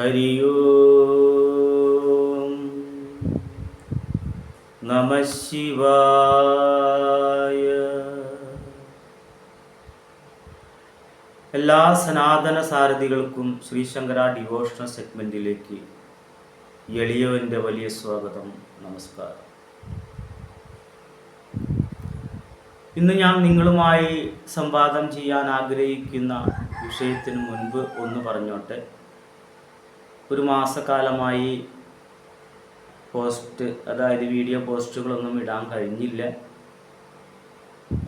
ഓം നമ ശിവായ എല്ലാ സനാതന സാരഥികൾക്കും ശ്രീശങ്കര ഡിവോഷണൽ സെഗ്മെന്റിലേക്ക് എളിയവന്റെ വലിയ സ്വാഗതം നമസ്കാരം. ഇന്ന് ഞാൻ നിങ്ങളുമായി സംവാദം ചെയ്യാൻ ആഗ്രഹിക്കുന്ന വിഷയത്തിന് മുൻപ് ഒന്ന് പറഞ്ഞോട്ടെ. ഒരു മാസക്കാലമായി പോസ്റ്റ് അതായത് വീഡിയോ പോസ്റ്റുകളൊന്നും ഇടാൻ കഴിഞ്ഞില്ല.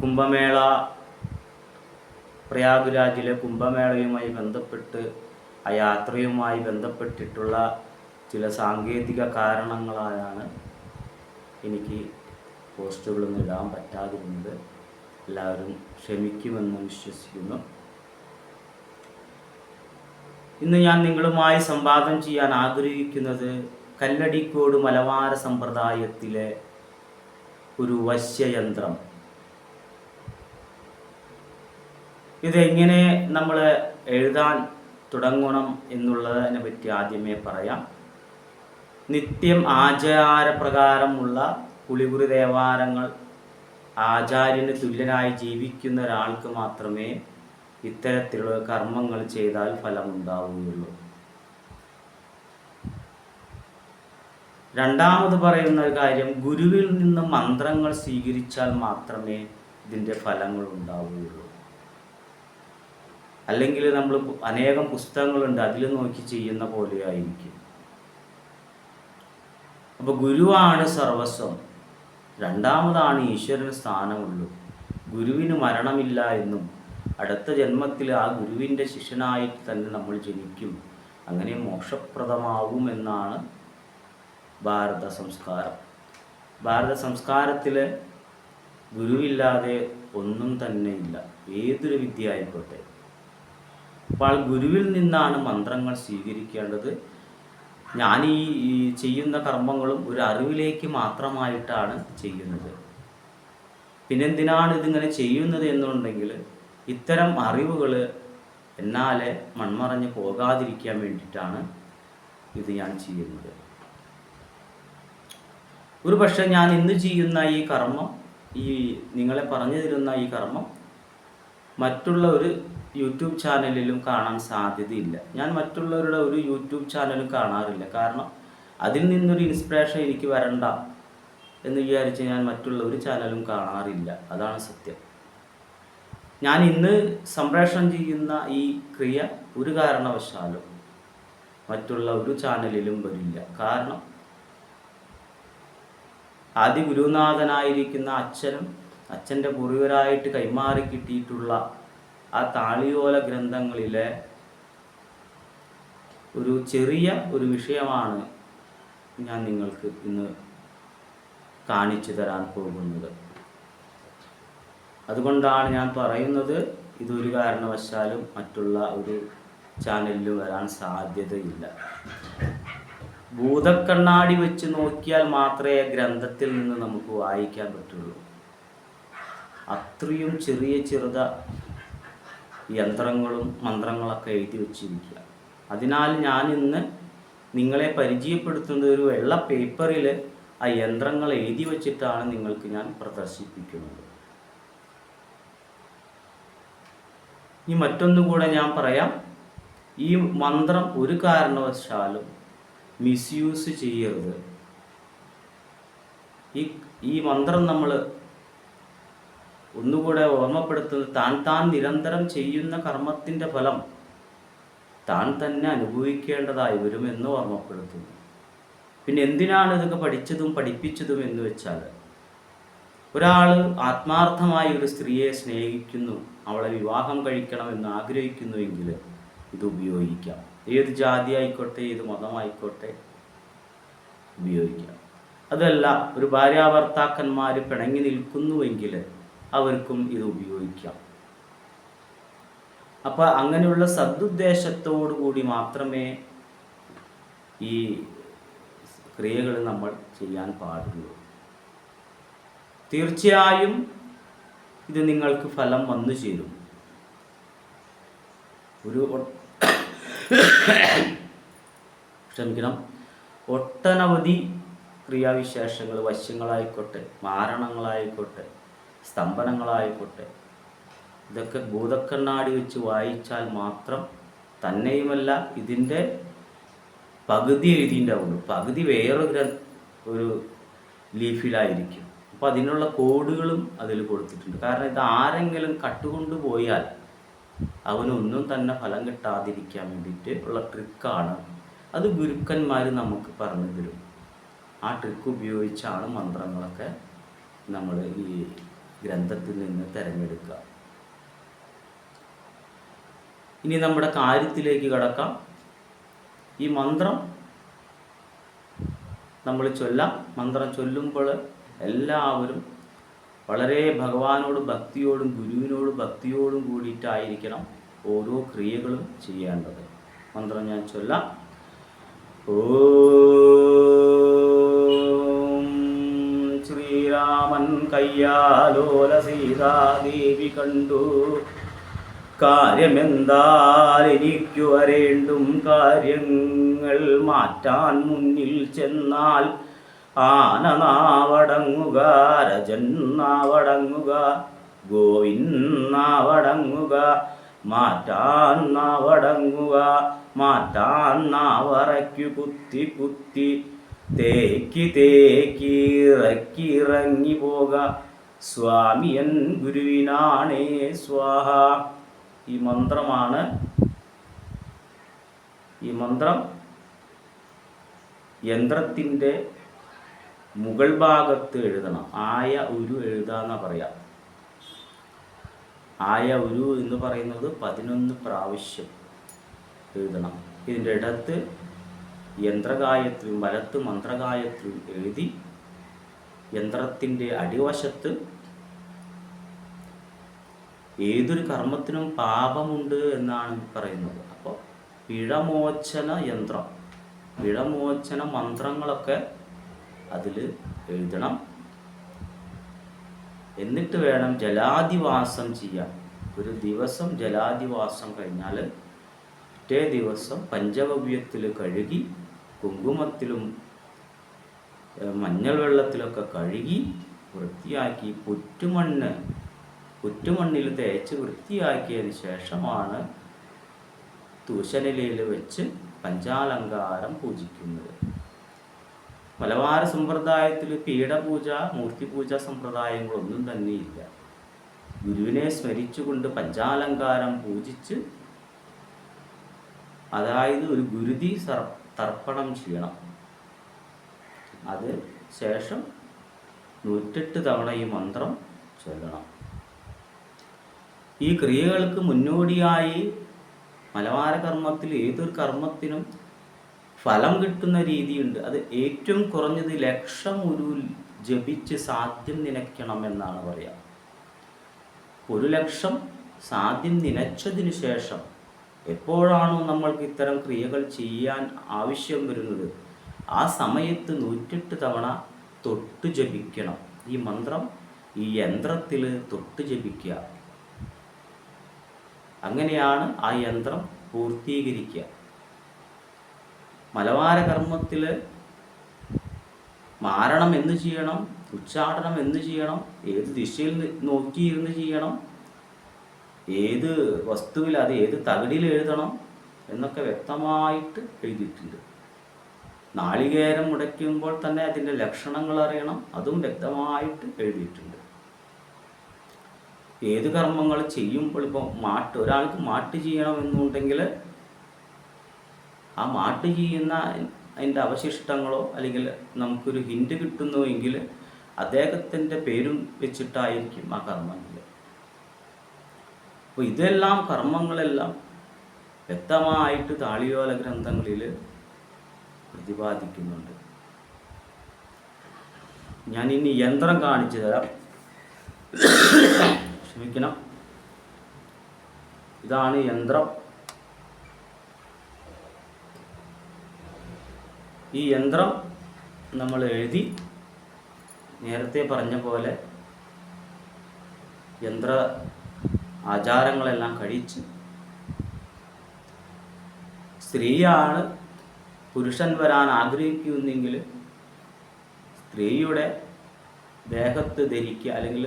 കുംഭമേള പ്രയാഗ്രാജിലെ കുംഭമേളയുമായി ബന്ധപ്പെട്ട് ആ യാത്രയുമായി ബന്ധപ്പെട്ടിട്ടുള്ള ചില സാങ്കേതിക കാരണങ്ങളാലാണ് എനിക്ക് പോസ്റ്റുകളൊന്നും ഇടാൻ പറ്റാതിരുന്നത്. എല്ലാവരും ക്ഷമിക്കുമെന്ന് വിശ്വസിക്കുന്നു. ഇന്ന് ഞാൻ നിങ്ങളുമായി സംവാദം ചെയ്യാൻ ആഗ്രഹിക്കുന്നത് കല്ലടിക്കോട് മലബാര സമ്പ്രദായത്തിലെ ഒരു വശ്യയന്ത്രം. ഇതെങ്ങനെ നമ്മൾ എഴുതാൻ തുടങ്ങണം എന്നുള്ളതിനെ പറ്റി ആദ്യമേ പറയാം. നിത്യം ആചാരപ്രകാരമുള്ള കുളികുറി ദേവാരങ്ങൾ ആചാര്യന് തുല്യനായി ജീവിക്കുന്ന ഒരാൾക്ക് മാത്രമേ ഇത്തരത്തിലുള്ള കർമ്മങ്ങൾ ചെയ്താൽ ഫലമുണ്ടാവുകയുള്ളൂ രണ്ടാമത് പറയുന്ന ഒരു കാര്യം ഗുരുവിൽ നിന്ന് മന്ത്രങ്ങൾ സ്വീകരിച്ചാൽ മാത്രമേ ഇതിന്റെ ഫലങ്ങൾ ഉണ്ടാവുകയുള്ളൂ. അല്ലെങ്കിൽ നമ്മൾ അനേകം പുസ്തകങ്ങളുണ്ട് അതിൽ നോക്കി ചെയ്യുന്ന പോലെയായിരിക്കും. അപ്പോൾ ഗുരുവാണ് സർവസ്വം. രണ്ടാമതാണ് ഈശ്വരന് സ്ഥാനമുള്ളൂ. ഗുരുവിന് മരണമില്ല എന്നും അടുത്ത ജന്മത്തിൽ ആ ഗുരുവിന്റെ ശിഷ്യനായിട്ട് തന്നെ നമ്മൾ ജനിക്കും. അങ്ങനെ മോക്ഷപ്രദമാവുമെന്നാണ് ഭാരത സംസ്കാരം. ഭാരത സംസ്കാരത്തിൽ ഗുരുവില്ലാതെ ഒന്നും തന്നെ ഇല്ല. ഏതൊരു വിദ്യ ആയിക്കോട്ടെ. അപ്പോൾ ഗുരുവിൽ നിന്നാണ് മന്ത്രങ്ങൾ സ്വീകരിക്കേണ്ടത്. ഞാൻ ഈ ചെയ്യുന്ന കർമ്മങ്ങളും ഒരു അറിവിലേക്ക് മാത്രമായിട്ടാണ് ചെയ്യുന്നത്. പിന്നെന്തിനാണ് ഇതിങ്ങനെ ചെയ്യുന്നത് എന്നുണ്ടെങ്കിൽ ഇത്തരം അറിവുകൾ എന്നാലെ മൺമറഞ്ഞ് പോകാതിരിക്കാൻ വേണ്ടിയിട്ടാണ് ഇത് ഞാൻ ചെയ്യുന്നത്. ഒരു പക്ഷെ ഞാൻ ഇന്ന് ചെയ്യുന്ന ഈ കർമ്മം ഈ നിങ്ങളെ പറഞ്ഞു തരുന്ന ഈ കർമ്മം മറ്റുള്ള ഒരു യൂട്യൂബ് ചാനലിലും കാണാൻ സാധ്യതയില്ല. ഞാൻ മറ്റുള്ളവരുടെ ഒരു യൂട്യൂബ് ചാനലും കാണാറില്ല. കാരണം അതിൽ നിന്നൊരു ഇൻസ്പിറേഷൻ എനിക്ക് വരണ്ട എന്ന് വിചാരിച്ച് ഞാൻ മറ്റുള്ള ഒരു ചാനലും കാണാറില്ല. അതാണ് സത്യം. ഞാൻ ഇന്ന് സംപ്രേഷണം ചെയ്യുന്ന ഈ ക്രിയ ഒരു കാരണവശാലും മറ്റുള്ള ഒരു ചാനലിലും വരില്ല. കാരണം ആദ്യ ഗുരുനാഥനായിരിക്കുന്ന അച്ഛനും അച്ഛന്റെ പൂർവികരായിട്ട് കൈമാറി കിട്ടിയിട്ടുള്ള ആ താളിയോല ഗ്രന്ഥങ്ങളിലെ ഒരു ചെറിയ ഒരു വിഷയമാണ് ഞാൻ നിങ്ങൾക്ക് ഇന്ന് കാണിച്ചു തരാൻ പോകുന്നത്. അതുകൊണ്ടാണ് ഞാൻ പറയുന്നത് ഇതൊരു കാരണവശാലും മറ്റുള്ള ഒരു ചാനലിൽ വരാൻ സാധ്യതയില്ല. ഭൂതക്കണ്ണാടി വെച്ച് നോക്കിയാൽ മാത്രമേ ഗ്രന്ഥത്തിൽ നിന്ന് നമുക്ക് വായിക്കാൻ പറ്റുള്ളൂ. അത്രയും ചെറിയ ചെറുത യന്ത്രങ്ങളും മന്ത്രങ്ങളൊക്കെ എഴുതി വച്ചിരിക്കുക. അതിനാൽ ഞാൻ ഇന്ന് നിങ്ങളെ പരിചയപ്പെടുത്തുന്ന ഒരു വെള്ള പേപ്പറിൽ ആ യന്ത്രങ്ങൾ എഴുതി വച്ചിട്ടാണ് നിങ്ങൾക്ക് ഞാൻ പ്രദർശിപ്പിക്കുന്നത്. ഇനി മറ്റൊന്നും കൂടെ ഞാൻ പറയാം. ഈ മന്ത്രം ഒരു കാരണവശാലും മിസ്യൂസ് ചെയ്യരുത്. ഈ ഈ മന്ത്രം നമ്മൾ ഒന്നുകൂടെ ഓർമ്മപ്പെടുത്തുന്നത് താൻ താൻ നിരന്തരം ചെയ്യുന്ന കർമ്മത്തിന്റെ ഫലം താൻ തന്നെ അനുഭവിക്കേണ്ടതായി വരുമെന്ന് ഓർമ്മപ്പെടുത്തുന്നു. പിന്നെ എന്തിനാണ് ഇതൊക്കെ പഠിച്ചതും പഠിപ്പിച്ചതും എന്ന് വെച്ചാൽ ഒരാൾ ആത്മാർത്ഥമായി ഒരു സ്ത്രീയെ സ്നേഹിക്കുന്നു അവളെ വിവാഹം കഴിക്കണമെന്ന് ആഗ്രഹിക്കുന്നുവെങ്കിൽ ഇത് ഉപയോഗിക്കാം. ഏത് ജാതി ആയിക്കോട്ടെ ഏത് മതമായിക്കോട്ടെ ഉപയോഗിക്കാം. അതല്ല ഒരു ഭാര്യാഭർത്താക്കന്മാർ പിണങ്ങി നിൽക്കുന്നുവെങ്കിൽ അവർക്കും ഇത് ഉപയോഗിക്കാം. അപ്പോൾ അങ്ങനെയുള്ള സദുദ്ദേശത്തോടു കൂടി മാത്രമേ ഈ ക്രിയകൾ നമ്മൾ ചെയ്യാൻ പാടുള്ളൂ. തീർച്ചയായും ഇത് നിങ്ങൾക്ക് ഫലം വന്നു ചേരും. ഒരു ക്ഷമിക്കണം. ഒട്ടനവധി ക്രിയാവിശേഷങ്ങൾ വശ്യങ്ങളായിക്കോട്ടെ മാരണങ്ങളായിക്കോട്ടെ സ്തംഭനങ്ങളായിക്കോട്ടെ ഇതൊക്കെ ഭൂതക്കണ്ണാടി വെച്ച് വായിച്ചാൽ മാത്രം തന്നെയുമല്ല ഇതിന്റെ പകുതി എഴുതിയിട്ടുണ്ടാവുള്ളൂ പകുതി വേറൊരു ഒരു ലീഫിലായിരിക്കും. അപ്പോൾ അതിനുള്ള കോഡുകളും അതിൽ കൊടുത്തിട്ടുണ്ട്. കാരണം ഇത് ആരെങ്കിലും കട്ടുകൊണ്ട് പോയാൽ അവനൊന്നും തന്നെ ഫലം കിട്ടാതിരിക്കാൻ വേണ്ടിയിട്ട് ഉള്ള ട്രിക്കാണ്. അത് ഗുരുക്കന്മാർ നമുക്ക് പറഞ്ഞു തരും. ആ ട്രിക്ക് ഉപയോഗിച്ചാണ് മന്ത്രങ്ങളൊക്കെ നമ്മൾ ഈ ഗ്രന്ഥത്തിൽ നിന്ന് തിരഞ്ഞെടുക്കുക. ഇനി നമ്മുടെ കാര്യത്തിലേക്ക് കടക്കാം. ഈ മന്ത്രം നമ്മൾ ചൊല്ലാം. മന്ത്രം ചൊല്ലുമ്പോൾ എല്ലാവരും വളരെ ഭഗവാനോട് ഭക്തിയോടും ഗുരുവിനോട് ഭക്തിയോടും കൂടിയിട്ടായിരിക്കണം ഓരോ ക്രിയകളും ചെയ്യേണ്ടത്. മന്ത്രം ഞാൻ ചൊല്ലാം. ശ്രീരാമൻ കയ്യാലോല സീതാദേവി കണ്ടു. കാര്യമെന്താൽ എനിക്കു വരേണ്ടും കാര്യങ്ങൾ മാറ്റാൻ മുന്നിൽ ചെന്നാൽ ആനനാവടങ്ങുക രജന്നാവടങ്ങുക ഗോവിന്നാവടങ്ങുക മാറ്റാൻ നാവടങ്ങുക മാറ്റാൻ നാവറയ്ക്കു കുത്തി കുത്തി തേക്കി തേക്കി ഇറക്കി ഇറങ്ങി പോക. സ്വാമിയൻ ഗുരുവിനാണേ സ്വാഹ. ഈ മന്ത്രമാണ് ഈ മന്ത്രം യന്ത്രത്തിന്റെ മുകൾ ഭാഗത്ത് എഴുതണം. ആയ ഉരു എഴുതാന്ന പറയാം. ആയ ഉരു എന്ന് പറയുന്നത് പതിനൊന്ന് പ്രാവശ്യം എഴുതണം. ഇതിന്റെ ഇടത്ത് യന്ത്രഗായത്രിയും വലത്ത് മന്ത്രഗായത്രിയും എഴുതി യന്ത്രത്തിന്റെ അടിവശത്ത് ഏതൊരു കർമ്മത്തിനും പാപമുണ്ട് എന്നാണ് പറയുന്നത്. അപ്പോൾ പിഴമോചന യന്ത്രം. പിഴമോചന മന്ത്രങ്ങളൊക്കെ അതിൽ എഴുതണം. എന്നിട്ട് വേണം ജലാധിവാസം ചെയ്യാൻ. ഒരു ദിവസം ജലാധിവാസം കഴിഞ്ഞാൽ പിറ്റേ ദിവസം പഞ്ചഗവ്യത്തിൽ കഴുകി കുങ്കുമത്തിലും മഞ്ഞൾ വെള്ളത്തിലൊക്കെ കഴുകി വൃത്തിയാക്കി പുറ്റുമണ്ണ് പുറ്റുമണ്ണിൽ തേച്ച് വൃത്തിയാക്കിയതിന് ശേഷമാണ് തൂശനിലയിൽ വെച്ച് പഞ്ചാലങ്കാരം പൂജിക്കുന്നത്. മലബാർ സമ്പ്രദായത്തിൽ പീഠപൂജ മൂർത്തിപൂജ സമ്പ്രദായങ്ങളൊന്നും ഇല്ല ഗുരുവിനെ സ്മരിച്ചുകൊണ്ട് പഞ്ചാലങ്കാരം പൂജിച്ച് അതായത് ഒരു ഗുരുതി തർപ്പണം ചെയ്യണം. അത് ശേഷം നൂറ്റെട്ട് തവണ ഈ മന്ത്രം ചൊല്ലണം. ഈ ക്രിയകൾക്ക് മുന്നോടിയായി മലബാര കർമ്മത്തിൽ ഏതൊരു കർമ്മത്തിനും ഫലം കിട്ടുന്ന രീതിയുണ്ട്. അത് ഏറ്റവും കുറഞ്ഞത് ലക്ഷം ഒരു ജപിച്ച് സാധ്യം നിനയ്ക്കണം എന്നാണ് പറയുക ഒരു ലക്ഷം സാധ്യം നിനച്ചതിന് ശേഷം എപ്പോഴാണോ നമ്മൾക്ക് ഇത്തരം ക്രിയകൾ ചെയ്യാൻ ആവശ്യം വരുന്നത് ആ സമയത്ത് നൂറ്റെട്ട് തവണ തൊട്ട് ജപിക്കണം. ഈ മന്ത്രം ഈ യന്ത്രത്തിൽ തൊട്ട് ജപിക്കുക. അങ്ങനെയാണ് ആ യന്ത്രം പൂർത്തീകരിക്കുക. മലബാര കർമ്മത്തിൽ മാരണം എന്ത് ചെയ്യണം ഉച്ചാടനം എന്ത് ചെയ്യണം ഏത് ദിശയിൽ നോക്കി നോക്കിയിരുന്ന് ചെയ്യണം ഏത് വസ്തുവിൽ അത് ഏത് തകിടിയിൽ എഴുതണം എന്നൊക്കെ വ്യക്തമായിട്ട് എഴുതിയിട്ടുണ്ട്. നാളികേരം മുടയ്ക്കുമ്പോൾ തന്നെ അതിന്റെ ലക്ഷണങ്ങൾ അറിയണം അതും വ്യക്തമായിട്ട് എഴുതിയിട്ടുണ്ട്. ഏത് കർമ്മങ്ങൾ ചെയ്യുമ്പോൾ ഇപ്പോൾ മാട്ട് ഒരാൾക്ക് മാട്ട് ചെയ്യണം ചെയ്യണമെന്നുണ്ടെങ്കിൽ ആ മാട്ട് ചെയ്യുന്ന അതിന്റെ അവശിഷ്ടങ്ങളോ അല്ലെങ്കിൽ നമുക്കൊരു ഹിൻഡ് കിട്ടുന്നുവെങ്കിൽ അദ്ദേഹത്തിന്റെ പേരും വെച്ചിട്ടായിരിക്കും ആ കർമ്മങ്ങൾ അപ്പോൾ ഇതെല്ലാം കർമ്മങ്ങളെല്ലാം വ്യക്തമായിട്ട് താളിയോല ഗ്രന്ഥങ്ങളിൽ പ്രതിപാദിക്കുന്നുണ്ട്. ഞാൻ ഇനി യന്ത്രം കാണിച്ചു തരാം. ക്ഷമിക്കണം. ഇതാണ് യന്ത്രം. ഈ യന്ത്രം നമ്മൾ എഴുതി നേരത്തെ പറഞ്ഞ പോലെ യന്ത്ര ആചാരങ്ങളെല്ലാം കഴിച്ച് സ്ത്രീയാണ് പുരുഷൻ വരാൻ ആഗ്രഹിക്കുന്നെങ്കിൽ സ്ത്രീയുടെ ദേഹത്ത് ധരിക്കുക അല്ലെങ്കിൽ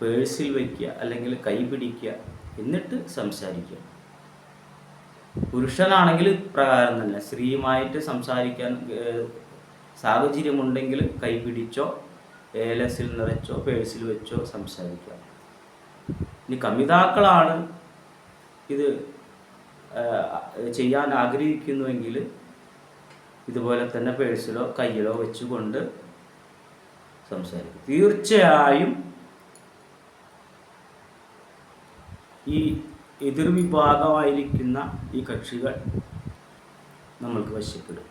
പേഴ്സിൽ വയ്ക്കുക അല്ലെങ്കിൽ കൈ പിടിക്കുക എന്നിട്ട് സംസാരിക്കുക. പുരുഷനാണെങ്കിൽ പ്രകാരം തന്നെ. സ്ത്രീയുമായിട്ട് സംസാരിക്കാൻ സാഹചര്യമുണ്ടെങ്കിൽ കൈപിടിച്ചോ ഏലസിൽ നിറച്ചോ പേഴ്സിൽ വെച്ചോ സംസാരിക്കാം. ഇനി കമിതാക്കളാണ് ഇത് ചെയ്യാൻ ആഗ്രഹിക്കുന്നുവെങ്കിൽ ഇതുപോലെ തന്നെ പേഴ്സിലോ കയ്യിലോ വെച്ചുകൊണ്ട് സംസാരിക്കും. തീർച്ചയായും ഈ എതിർവിഭാഗമായിരിക്കുന്ന ഈ കക്ഷികൾ നമ്മൾക്ക് വശപ്പെടും.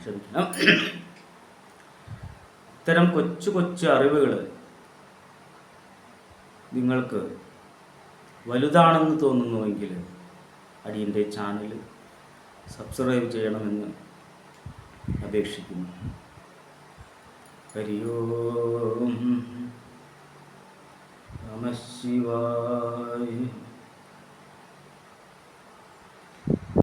ക്ഷമിക്കണം. ഇത്തരം കൊച്ചു കൊച്ചു അറിവുകൾ നിങ്ങൾക്ക് വലുതാണെന്ന് തോന്നുന്നുവെങ്കിൽ അടിയന്റെ ചാനൽ സബ്സ്ക്രൈബ് ചെയ്യണമെന്ന് അപേക്ഷിക്കുന്നു. ഹരി ഓം നമ ശിവായ